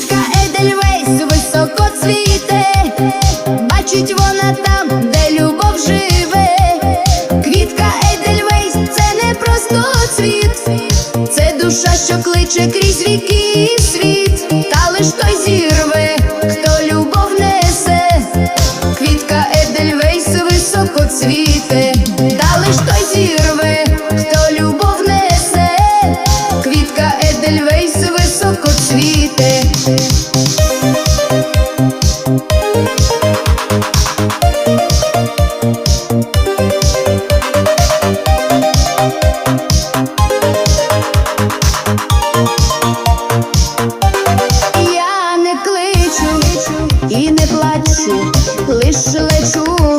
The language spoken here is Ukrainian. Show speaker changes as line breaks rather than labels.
Квітка Едельвейс високо цвіте, бачить вона там, де любов живе. Квітка Едельвейс це не просто цвіт, це душа, що кличе крізь віки світ, та лиш той зірве, хто любов несе. Квітка Едельвейс високо цвіте, та лиш той зірве, хто любов несе. Квітка Едельвейс цвіте. Я не кличу і не плачу, лиш лечу,